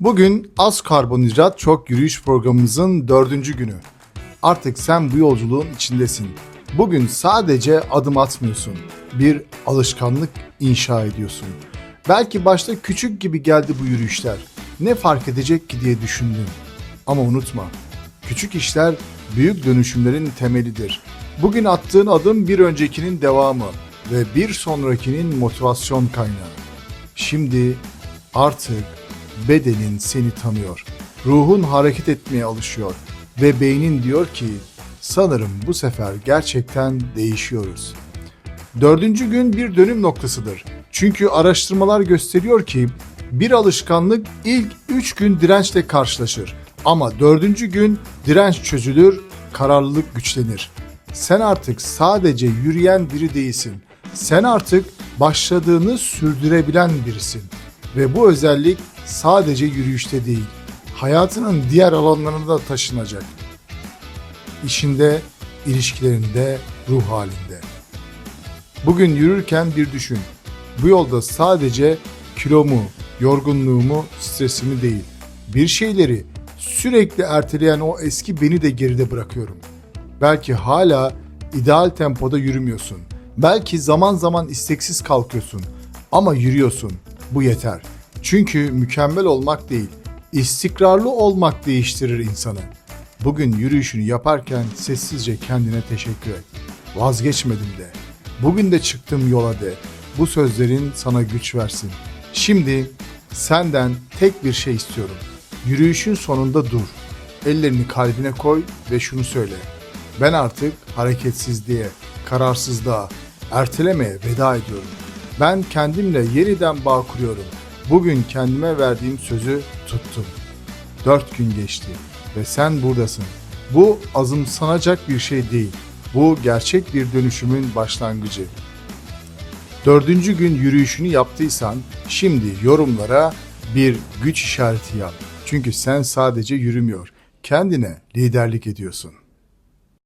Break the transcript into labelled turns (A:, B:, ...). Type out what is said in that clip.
A: Bugün az karbonhidrat çok yürüyüş programımızın dördüncü günü. Artık sen bu yolculuğun içindesin. Bugün sadece adım atmıyorsun. Bir alışkanlık inşa ediyorsun. Belki başta küçük gibi geldi bu yürüyüşler. Ne fark edecek ki diye düşündün. Ama unutma, küçük işler büyük dönüşümlerin temelidir. Bugün attığın adım bir öncekinin devamı ve bir sonrakinin motivasyon kaynağı. Şimdi artık bedenin seni tanıyor. Ruhun hareket etmeye alışıyor ve beynin diyor ki sanırım bu sefer gerçekten değişiyoruz. Dördüncü gün bir dönüm noktasıdır. Çünkü araştırmalar gösteriyor ki bir alışkanlık ilk üç gün dirençle karşılaşır. Ama dördüncü gün direnç çözülür, kararlılık güçlenir. Sen artık sadece yürüyen biri değilsin. Sen artık başladığını sürdürebilen birisin. Ve bu özellik sadece yürüyüşte değil, hayatının diğer alanlarına da taşınacak. İşinde, ilişkilerinde, ruh halinde. Bugün yürürken bir düşün. Bu yolda sadece kilomu, yorgunluğumu, stresimi değil, bir şeyleri sürekli erteleyen o eski beni de geride bırakıyorum. Belki hala ideal tempoda yürümüyorsun. Belki zaman zaman isteksiz kalkıyorsun ama yürüyorsun. Bu yeter. Çünkü mükemmel olmak değil, istikrarlı olmak değiştirir insanı. Bugün yürüyüşünü yaparken sessizce kendine teşekkür et. Vazgeçmedim de. Bugün de çıktım yola de. Bu sözlerin sana güç versin. Şimdi senden tek bir şey istiyorum. Yürüyüşün sonunda dur. Ellerini kalbine koy ve şunu söyle. Ben artık hareketsizliğe, kararsızlığa, ertelemeye veda ediyorum. Ben kendimle yeniden bağ kuruyorum. Bugün kendime verdiğim sözü tuttum. Dört gün geçti ve sen buradasın. Bu azımsanacak bir şey değil. Bu gerçek bir dönüşümün başlangıcı. Dördüncü gün yürüyüşünü yaptıysan şimdi yorumlara bir güç işareti yap. Çünkü sen sadece yürümüyor, kendine liderlik ediyorsun.